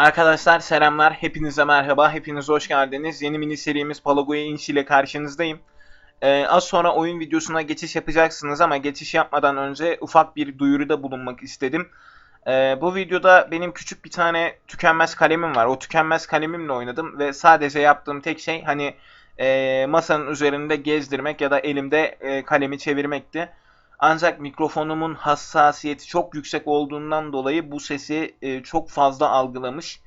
Arkadaşlar selamlar, hepinize merhaba, hepiniz hoş geldiniz. Yeni mini serimiz Palagoya Inch ile karşınızdayım. Ee, az sonra oyun videosuna geçiş yapacaksınız ama geçiş yapmadan önce ufak bir duyuruda bulunmak istedim. Ee, bu videoda benim küçük bir tane tükenmez kalemim var. O tükenmez kalemimle oynadım ve sadece yaptığım tek şey hani e, masanın üzerinde gezdirmek ya da elimde e, kalemi çevirmekti. Ancak mikrofonumun hassasiyeti çok yüksek olduğundan dolayı bu sesi e, çok fazla algılamış.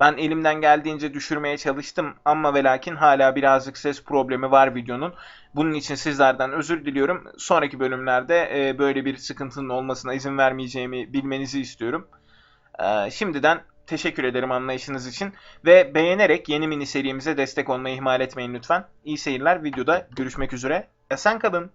Ben elimden geldiğince düşürmeye çalıştım ama ve lakin hala birazcık ses problemi var videonun. Bunun için sizlerden özür diliyorum. Sonraki bölümlerde e, böyle bir sıkıntının olmasına izin vermeyeceğimi bilmenizi istiyorum. E, şimdiden teşekkür ederim anlayışınız için ve beğenerek yeni mini serimize destek olmayı ihmal etmeyin lütfen. İyi seyirler. Videoda görüşmek üzere. Esen kalın.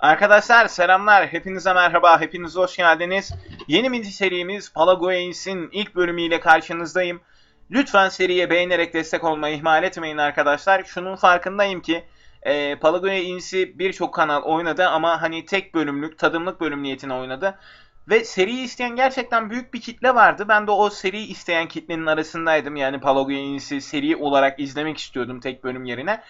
Arkadaşlar selamlar, hepinize merhaba, hepiniz hoş geldiniz. Yeni mini serimiz Palagoins'in ilk bölümüyle karşınızdayım. Lütfen seriye beğenerek destek olmayı ihmal etmeyin arkadaşlar. Şunun farkındayım ki e, Palagoins'i birçok kanal oynadı ama hani tek bölümlük, tadımlık bölüm niyetine oynadı. Ve seriyi isteyen gerçekten büyük bir kitle vardı. Ben de o seriyi isteyen kitlenin arasındaydım. Yani Palagoins'i seri olarak izlemek istiyordum tek bölüm yerine.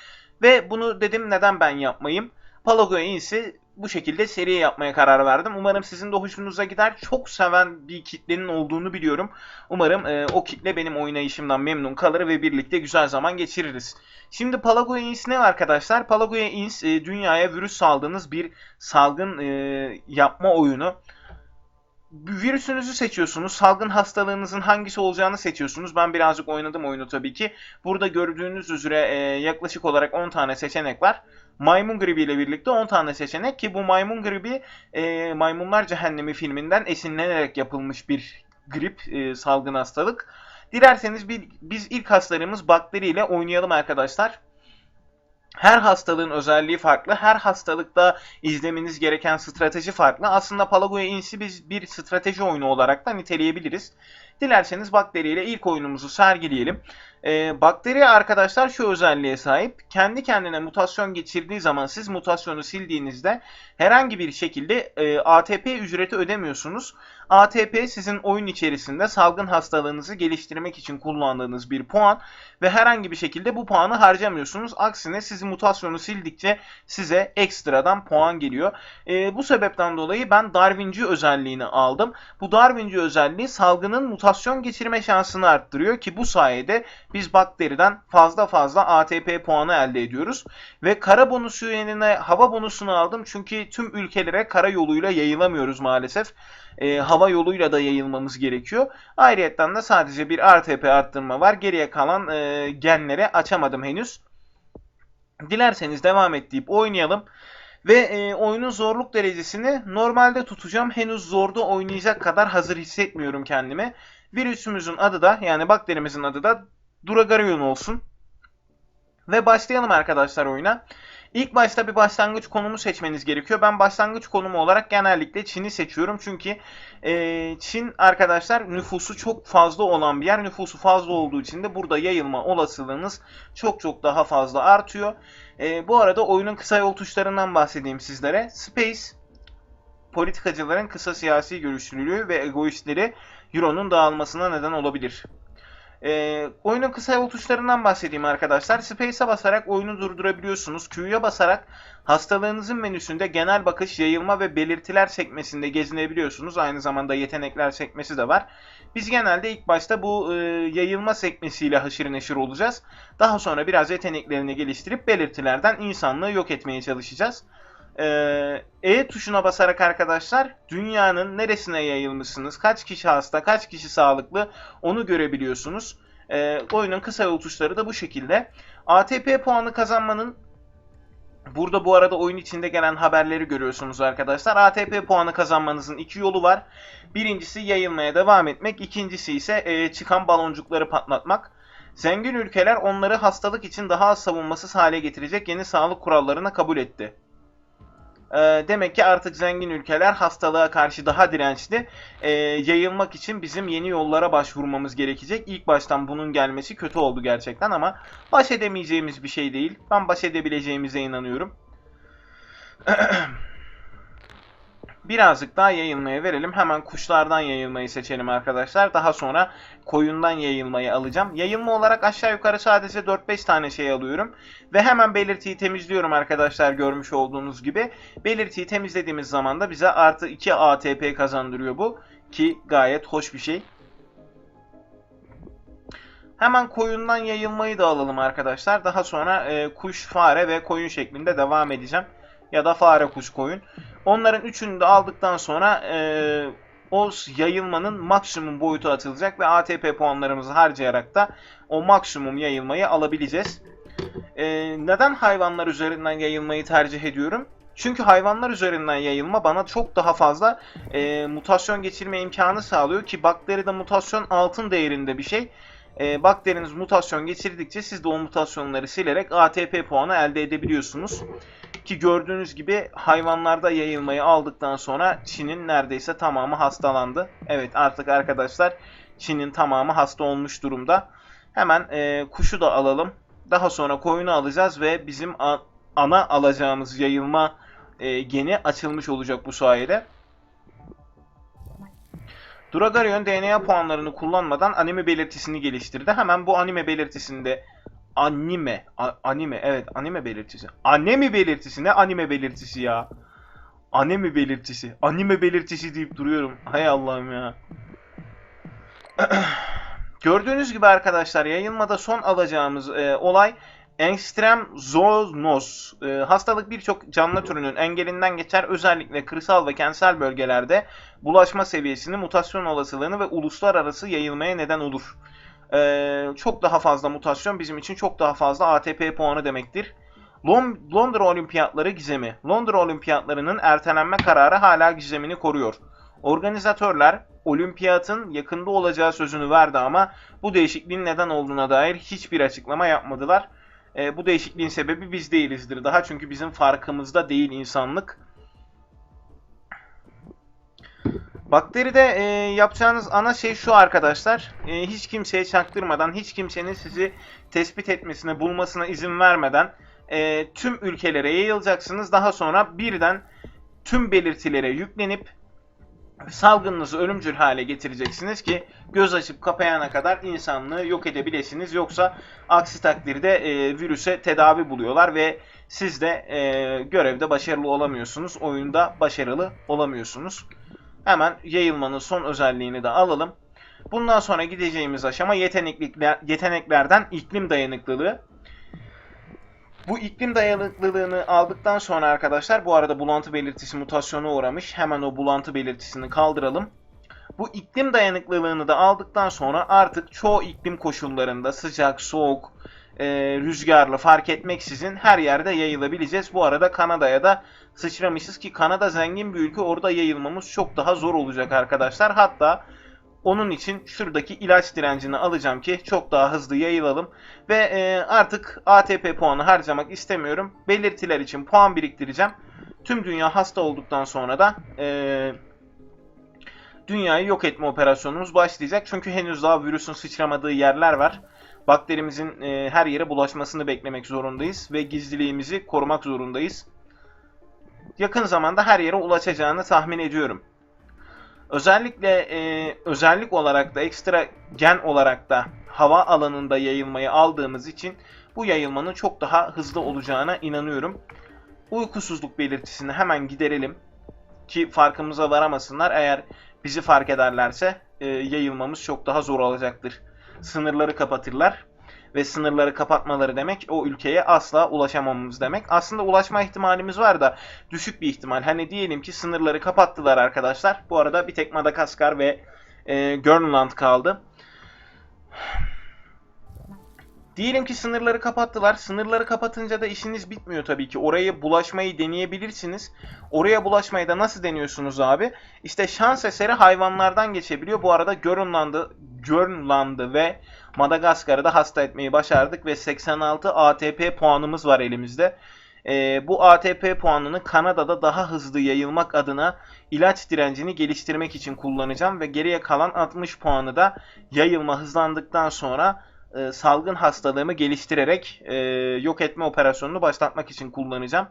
Ve bunu dedim neden ben yapmayayım? Palagoya Ins'i bu şekilde seri yapmaya karar verdim. Umarım sizin de hoşunuza gider. Çok seven bir kitlenin olduğunu biliyorum. Umarım e, o kitle benim oynayışımdan memnun kalır ve birlikte güzel zaman geçiririz. Şimdi Palagoya Ins ne arkadaşlar? Palagoya Ins e, dünyaya virüs saldığınız bir salgın e, yapma oyunu virüsünüzü seçiyorsunuz. Salgın hastalığınızın hangisi olacağını seçiyorsunuz. Ben birazcık oynadım oyunu tabii ki. Burada gördüğünüz üzere e, yaklaşık olarak 10 tane seçenek var. Maymun gribi ile birlikte 10 tane seçenek ki bu maymun gribi e, Maymunlar Cehennemi filminden esinlenerek yapılmış bir grip e, salgın hastalık. Dilerseniz bir, biz ilk hastalarımız bakteriyle oynayalım arkadaşlar. Her hastalığın özelliği farklı. Her hastalıkta izlemeniz gereken strateji farklı. Aslında Palagoya Ins'i biz bir strateji oyunu olarak da niteleyebiliriz. Dilerseniz bakteriyle ilk oyunumuzu sergileyelim. Ee, bakteri arkadaşlar şu özelliğe sahip. Kendi kendine mutasyon geçirdiği zaman siz mutasyonu sildiğinizde herhangi bir şekilde e, ATP ücreti ödemiyorsunuz. ATP sizin oyun içerisinde salgın hastalığınızı geliştirmek için kullandığınız bir puan ve herhangi bir şekilde bu puanı harcamıyorsunuz. Aksine siz mutasyonu sildikçe size ekstradan puan geliyor. E, bu sebepten dolayı ben Darwinci özelliğini aldım. Bu Darwinci özelliği salgının mutasyon geçirme şansını arttırıyor ki bu sayede biz bakteriden fazla fazla ATP puanı elde ediyoruz. Ve kara bonusu yerine hava bonusunu aldım çünkü tüm ülkelere kara yoluyla yayılamıyoruz maalesef. E, hava yoluyla da yayılmamız gerekiyor. Ayrıyeten de sadece bir RTP arttırma var. Geriye kalan e, genleri açamadım henüz. Dilerseniz devam et deyip oynayalım. Ve e, oyunun zorluk derecesini normalde tutacağım. Henüz zorda oynayacak kadar hazır hissetmiyorum kendimi. Virüsümüzün adı da yani bakterimizin adı da Duragarion olsun. Ve başlayalım arkadaşlar oyuna. İlk başta bir başlangıç konumu seçmeniz gerekiyor. Ben başlangıç konumu olarak genellikle Çin'i seçiyorum. Çünkü e, Çin arkadaşlar nüfusu çok fazla olan bir yer. Nüfusu fazla olduğu için de burada yayılma olasılığınız çok çok daha fazla artıyor. E, bu arada oyunun kısa yol tuşlarından bahsedeyim sizlere. Space, politikacıların kısa siyasi görüşlülüğü ve egoistleri Euro'nun dağılmasına neden olabilir. E, oyunun kısa yol tuşlarından bahsedeyim arkadaşlar. Space'e basarak oyunu durdurabiliyorsunuz. Q'ya basarak hastalığınızın menüsünde genel bakış, yayılma ve belirtiler sekmesinde gezinebiliyorsunuz. Aynı zamanda yetenekler sekmesi de var. Biz genelde ilk başta bu e, yayılma sekmesiyle haşır neşir olacağız. Daha sonra biraz yeteneklerini geliştirip belirtilerden insanlığı yok etmeye çalışacağız. Ee, E tuşuna basarak arkadaşlar dünyanın neresine yayılmışsınız, kaç kişi hasta, kaç kişi sağlıklı onu görebiliyorsunuz. Ee, oyunun kısa yol tuşları da bu şekilde. ATP puanı kazanmanın Burada bu arada oyun içinde gelen haberleri görüyorsunuz arkadaşlar. ATP puanı kazanmanızın iki yolu var. Birincisi yayılmaya devam etmek. ikincisi ise e, çıkan baloncukları patlatmak. Zengin ülkeler onları hastalık için daha az savunmasız hale getirecek yeni sağlık kurallarını kabul etti. E, demek ki artık zengin ülkeler hastalığa karşı daha dirençli. E, yayılmak için bizim yeni yollara başvurmamız gerekecek. İlk baştan bunun gelmesi kötü oldu gerçekten ama baş edemeyeceğimiz bir şey değil. Ben baş edebileceğimize inanıyorum. Birazcık daha yayılmaya verelim. Hemen kuşlardan yayılmayı seçelim arkadaşlar. Daha sonra koyundan yayılmayı alacağım. Yayılma olarak aşağı yukarı sadece 4-5 tane şey alıyorum. Ve hemen belirtiyi temizliyorum arkadaşlar görmüş olduğunuz gibi. Belirtiyi temizlediğimiz zaman da bize artı 2 ATP kazandırıyor bu. Ki gayet hoş bir şey. Hemen koyundan yayılmayı da alalım arkadaşlar. Daha sonra e, kuş, fare ve koyun şeklinde devam edeceğim. Ya da fare, kuş, koyun. Onların üçünü de aldıktan sonra e, o yayılmanın maksimum boyutu atılacak ve ATP puanlarımızı harcayarak da o maksimum yayılmayı alabileceğiz. E, neden hayvanlar üzerinden yayılmayı tercih ediyorum? Çünkü hayvanlar üzerinden yayılma bana çok daha fazla e, mutasyon geçirme imkanı sağlıyor ki bakteride mutasyon altın değerinde bir şey. E, bakteriniz mutasyon geçirdikçe siz de o mutasyonları silerek ATP puanı elde edebiliyorsunuz. Ki gördüğünüz gibi hayvanlarda yayılmayı aldıktan sonra Çin'in neredeyse tamamı hastalandı. Evet artık arkadaşlar Çin'in tamamı hasta olmuş durumda. Hemen e, kuşu da alalım. Daha sonra koyunu alacağız ve bizim ana alacağımız yayılma e, geni açılmış olacak bu sayede. Dragarion DNA puanlarını kullanmadan anime belirtisini geliştirdi. Hemen bu anime belirtisinde anime, a, anime evet anime belirtisi. Anime belirtisi ne anime belirtisi ya? Anime belirtisi. Anime belirtisi deyip duruyorum. Hay Allah'ım ya. Gördüğünüz gibi arkadaşlar yayılmada son alacağımız e, olay Ekstrem zoonoz. E, hastalık birçok canlı türünün engelinden geçer. Özellikle kırsal ve kentsel bölgelerde bulaşma seviyesini, mutasyon olasılığını ve uluslararası yayılmaya neden olur. E, çok daha fazla mutasyon bizim için çok daha fazla ATP puanı demektir. Londra Olimpiyatları gizemi. Londra Olimpiyatlarının ertelenme kararı hala gizemini koruyor. Organizatörler olimpiyatın yakında olacağı sözünü verdi ama bu değişikliğin neden olduğuna dair hiçbir açıklama yapmadılar. E, bu değişikliğin sebebi biz değilizdir daha çünkü bizim farkımızda değil insanlık. Bakteride e, yapacağınız ana şey şu arkadaşlar. E, hiç kimseye çaktırmadan, hiç kimsenin sizi tespit etmesine, bulmasına izin vermeden e, tüm ülkelere yayılacaksınız. Daha sonra birden tüm belirtilere yüklenip salgınınızı ölümcül hale getireceksiniz ki göz açıp kapayana kadar insanlığı yok edebilirsiniz. Yoksa aksi takdirde e, virüse tedavi buluyorlar ve siz de e, görevde başarılı olamıyorsunuz. Oyunda başarılı olamıyorsunuz. Hemen yayılmanın son özelliğini de alalım. Bundan sonra gideceğimiz aşama yeteneklerden iklim dayanıklılığı. Bu iklim dayanıklılığını aldıktan sonra arkadaşlar bu arada bulantı belirtisi mutasyona uğramış. Hemen o bulantı belirtisini kaldıralım. Bu iklim dayanıklılığını da aldıktan sonra artık çoğu iklim koşullarında sıcak, soğuk, e, rüzgarlı fark etmeksizin her yerde yayılabileceğiz. Bu arada Kanada'ya da sıçramışız ki Kanada zengin bir ülke orada yayılmamız çok daha zor olacak arkadaşlar. Hatta onun için şuradaki ilaç direncini alacağım ki çok daha hızlı yayılalım. Ve e, artık ATP puanı harcamak istemiyorum. Belirtiler için puan biriktireceğim. Tüm dünya hasta olduktan sonra da e, dünyayı yok etme operasyonumuz başlayacak. Çünkü henüz daha virüsün sıçramadığı yerler var. Bakterimizin e, her yere bulaşmasını beklemek zorundayız ve gizliliğimizi korumak zorundayız. Yakın zamanda her yere ulaşacağını tahmin ediyorum. Özellikle e, özellik olarak da ekstra gen olarak da hava alanında yayılmayı aldığımız için bu yayılmanın çok daha hızlı olacağına inanıyorum. Uykusuzluk belirtisini hemen giderelim ki farkımıza varamasınlar. Eğer bizi fark ederlerse e, yayılmamız çok daha zor olacaktır. Sınırları kapatırlar ve sınırları kapatmaları demek o ülkeye asla ulaşamamamız demek. Aslında ulaşma ihtimalimiz var da düşük bir ihtimal. Hani diyelim ki sınırları kapattılar arkadaşlar. Bu arada bir tek Madagaskar ve e, Grönland kaldı. Diyelim ki sınırları kapattılar. Sınırları kapatınca da işiniz bitmiyor tabii ki. Oraya bulaşmayı deneyebilirsiniz. Oraya bulaşmayı da nasıl deniyorsunuz abi? İşte şans eseri hayvanlardan geçebiliyor. Bu arada Grönland'ı Grönland'ı ve Madagaskar'ı da hasta etmeyi başardık ve 86 ATP puanımız var elimizde. E, bu ATP puanını Kanada'da daha hızlı yayılmak adına ilaç direncini geliştirmek için kullanacağım ve geriye kalan 60 puanı da yayılma hızlandıktan sonra e, salgın hastalığımı geliştirerek e, yok etme operasyonunu başlatmak için kullanacağım.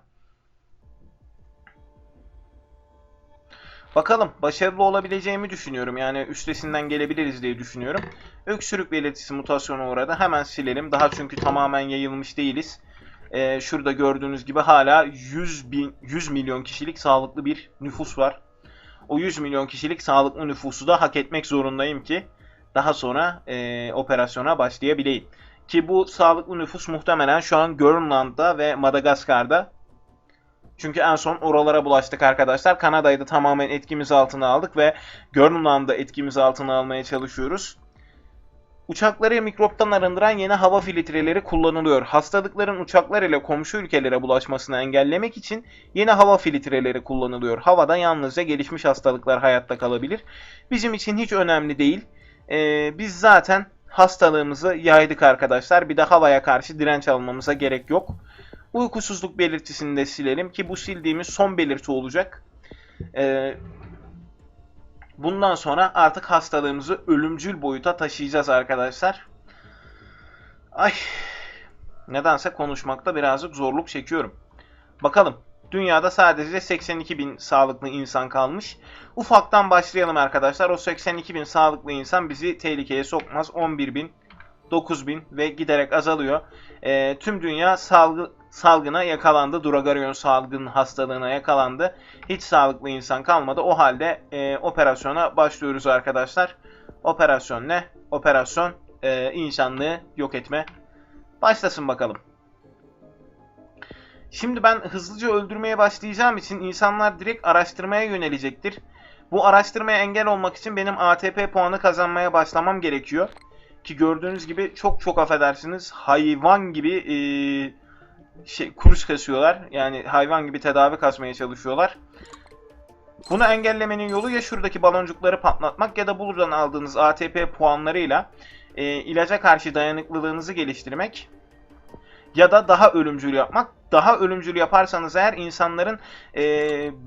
Bakalım başarılı olabileceğimi düşünüyorum. Yani üstesinden gelebiliriz diye düşünüyorum. Öksürük belirtisi mutasyona uğradı. Hemen silelim. Daha çünkü tamamen yayılmış değiliz. Ee, şurada gördüğünüz gibi hala 100, bin, 100 milyon kişilik sağlıklı bir nüfus var. O 100 milyon kişilik sağlıklı nüfusu da hak etmek zorundayım ki daha sonra e, operasyona başlayabileyim. Ki bu sağlıklı nüfus muhtemelen şu an Grönland'da ve Madagaskar'da. Çünkü en son oralara bulaştık arkadaşlar. Kanada'yı da tamamen etkimiz altına aldık ve Grönland'da etkimiz altına almaya çalışıyoruz. Uçakları mikroptan arındıran yeni hava filtreleri kullanılıyor. Hastalıkların uçaklar ile komşu ülkelere bulaşmasını engellemek için yeni hava filtreleri kullanılıyor. Havada yalnızca gelişmiş hastalıklar hayatta kalabilir. Bizim için hiç önemli değil. Ee, biz zaten hastalığımızı yaydık arkadaşlar. Bir de havaya karşı direnç almamıza gerek yok. Uykusuzluk belirtisini de silelim ki bu sildiğimiz son belirti olacak. Ee, bundan sonra artık hastalığımızı ölümcül boyuta taşıyacağız arkadaşlar. Ay nedense konuşmakta birazcık zorluk çekiyorum. Bakalım dünyada sadece 82 bin sağlıklı insan kalmış. Ufaktan başlayalım arkadaşlar. O 82 bin sağlıklı insan bizi tehlikeye sokmaz. 11 bin, 9 bin ve giderek azalıyor. E, tüm dünya salgı, salgına yakalandı. Duragarion salgın hastalığına yakalandı. Hiç sağlıklı insan kalmadı. O halde e, operasyona başlıyoruz arkadaşlar. Operasyon ne? Operasyon e, insanlığı yok etme. Başlasın bakalım. Şimdi ben hızlıca öldürmeye başlayacağım için insanlar direkt araştırmaya yönelecektir. Bu araştırmaya engel olmak için benim ATP puanı kazanmaya başlamam gerekiyor. Ki gördüğünüz gibi çok çok affedersiniz hayvan gibi e, şey kurs kasıyorlar. Yani hayvan gibi tedavi kasmaya çalışıyorlar. Bunu engellemenin yolu ya şuradaki baloncukları patlatmak ya da buradan aldığınız ATP puanlarıyla e, ilaca karşı dayanıklılığınızı geliştirmek ya da daha ölümcül yapmak. Daha ölümcül yaparsanız eğer insanların e,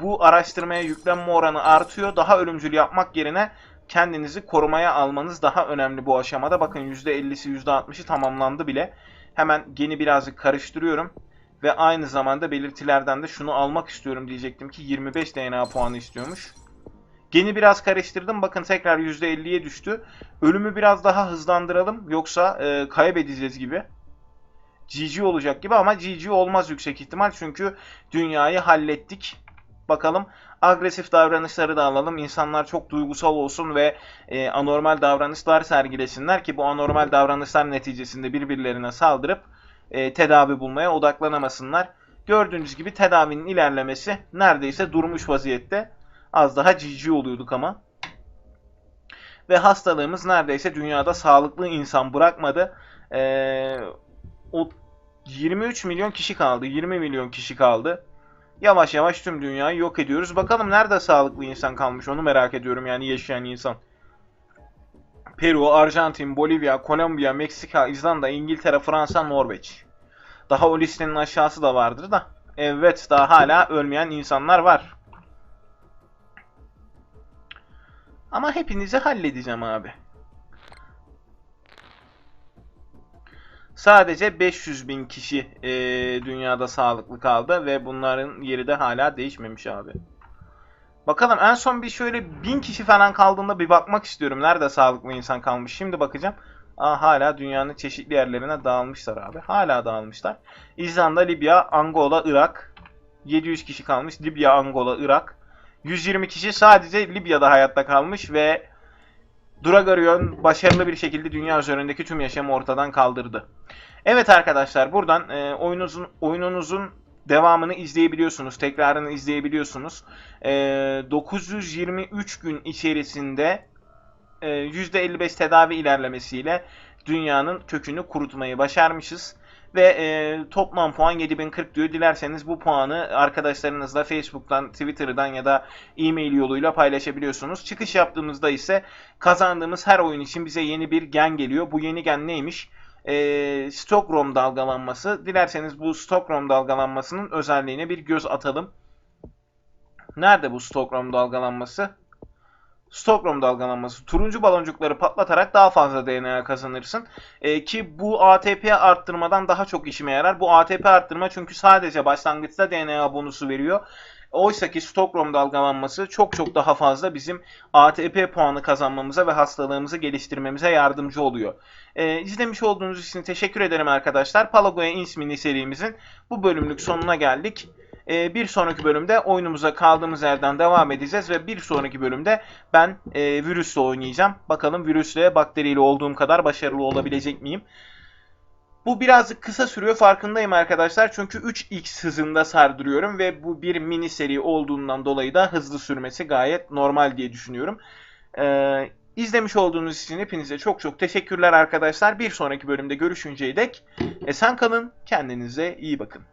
bu araştırmaya yüklenme oranı artıyor. Daha ölümcül yapmak yerine kendinizi korumaya almanız daha önemli bu aşamada. Bakın %50'si %60'ı tamamlandı bile. Hemen geni birazcık karıştırıyorum. Ve aynı zamanda belirtilerden de şunu almak istiyorum diyecektim ki 25 DNA puanı istiyormuş. Geni biraz karıştırdım. Bakın tekrar %50'ye düştü. Ölümü biraz daha hızlandıralım. Yoksa e, kaybedeceğiz gibi. GG olacak gibi ama GG olmaz yüksek ihtimal. Çünkü dünyayı hallettik. Bakalım agresif davranışları da alalım. İnsanlar çok duygusal olsun ve e, anormal davranışlar sergilesinler ki bu anormal davranışlar neticesinde birbirlerine saldırıp e, tedavi bulmaya odaklanamasınlar. Gördüğünüz gibi tedavinin ilerlemesi neredeyse durmuş vaziyette. Az daha GG oluyorduk ama. Ve hastalığımız neredeyse dünyada sağlıklı insan bırakmadı. Ee, o 23 milyon kişi kaldı. 20 milyon kişi kaldı. Yavaş yavaş tüm dünyayı yok ediyoruz. Bakalım nerede sağlıklı insan kalmış onu merak ediyorum yani yaşayan insan. Peru, Arjantin, Bolivya, Kolombiya, Meksika, İzlanda, İngiltere, Fransa, Norveç. Daha o listenin aşağısı da vardır da. Evet daha hala ölmeyen insanlar var. Ama hepinizi halledeceğim abi. Sadece 500 bin kişi e, dünyada sağlıklı kaldı ve bunların yeri de hala değişmemiş abi. Bakalım en son bir şöyle bin kişi falan kaldığında bir bakmak istiyorum. Nerede sağlıklı insan kalmış? Şimdi bakacağım. Aa, hala dünyanın çeşitli yerlerine dağılmışlar abi. Hala dağılmışlar. İzlanda, Libya, Angola, Irak. 700 kişi kalmış. Libya, Angola, Irak. 120 kişi sadece Libya'da hayatta kalmış ve Dragarion başarılı bir şekilde dünya üzerindeki tüm yaşamı ortadan kaldırdı. Evet arkadaşlar buradan e, oyununuzun oyununuzun devamını izleyebiliyorsunuz. Tekrarını izleyebiliyorsunuz. E, 923 gün içerisinde e, %55 tedavi ilerlemesiyle dünyanın kökünü kurutmayı başarmışız. Ve e, toplam puan 7040 diyor. Dilerseniz bu puanı arkadaşlarınızla Facebook'tan, Twitter'dan ya da e-mail yoluyla paylaşabiliyorsunuz. Çıkış yaptığımızda ise kazandığımız her oyun için bize yeni bir gen geliyor. Bu yeni gen neymiş? E, Stockholm dalgalanması. Dilerseniz bu Stockholm dalgalanmasının özelliğine bir göz atalım. Nerede bu Stockholm dalgalanması? Stockholm dalgalanması. Turuncu baloncukları patlatarak daha fazla DNA kazanırsın. E, ki bu ATP arttırmadan daha çok işime yarar. Bu ATP arttırma çünkü sadece başlangıçta DNA bonusu veriyor. Oysa ki Stockholm dalgalanması çok çok daha fazla bizim ATP puanı kazanmamıza ve hastalığımızı geliştirmemize yardımcı oluyor. Ee, izlemiş olduğunuz için teşekkür ederim arkadaşlar. Palagoya Ins mini serimizin bu bölümlük sonuna geldik. Ee, bir sonraki bölümde oyunumuza kaldığımız yerden devam edeceğiz ve bir sonraki bölümde ben e, virüsle oynayacağım. Bakalım virüsle bakteriyle olduğum kadar başarılı olabilecek miyim? Bu birazcık kısa sürüyor farkındayım arkadaşlar. Çünkü 3x hızında sardırıyorum ve bu bir mini seri olduğundan dolayı da hızlı sürmesi gayet normal diye düşünüyorum. Ee, izlemiş olduğunuz için hepinize çok çok teşekkürler arkadaşlar. Bir sonraki bölümde görüşünceye dek esen kalın. Kendinize iyi bakın.